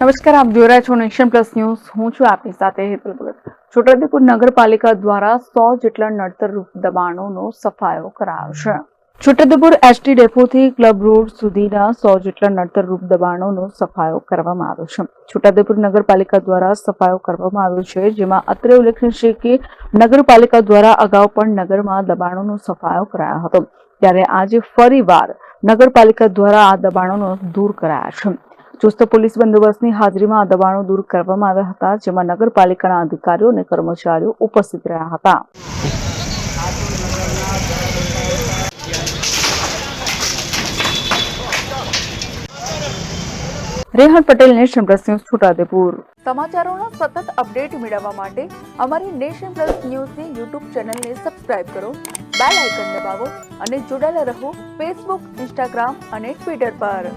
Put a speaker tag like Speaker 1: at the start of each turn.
Speaker 1: નમસ્કાર, આપ જોઈ રહ્યા છો નેશન પ્લસ ન્યૂઝ. હું છું આપની સાથે હેતલ ભગત. છોટાઉદેપુર નગરપાલિકા દ્વારા સો જેટલા નડતરરૂપ દબાણોનો સફાયો કરાયો છે. છોટાઉદેપુર એસટી ડેપોથી ક્લબ રોડ સુધીના સો જેટલા નડતરરૂપ દબાણોનો સફાયો કરવામાં આવ્યો છે. છોટાઉદેપુર નગરપાલિકા દ્વારા સફાયો કરવામાં આવ્યો છે, જેમાં અત્રે ઉલ્લેખનીય છે કે નગરપાલિકા દ્વારા અગાઉ પણ નગરમાં દબાણોનો સફાયો કરાયો હતો. ત્યારે આજે ફરીવાર નગરપાલિકા દ્વારા આ દબાણોનો દૂર કરાયા છે. ચુસ્ત પોલીસ બંદોબસ્તની હાજરીમાં આ દબાણો દૂર કરવામાં આવ્યા હતા, જેમાં નગરપાલિકાના અધિકારીઓ અને કર્મચારીઓ ઉપસ્થિત રહ્યા હતા. Rehan Patel, Nation Plus News, Chhotaudepur. સમાચારોના સતત અપડેટ મેળવવા માટે અમારી નેશન પ્લસ ન્યૂઝની યુટ્યુબ ચેનલને સબસ્ક્રાઇબ કરો, બેલ આઇકન દબાવો અને જોડાયેલા રહો ફેસબુક, ઇન્સ્ટાગ્રામ અને ટ્વિટર પર.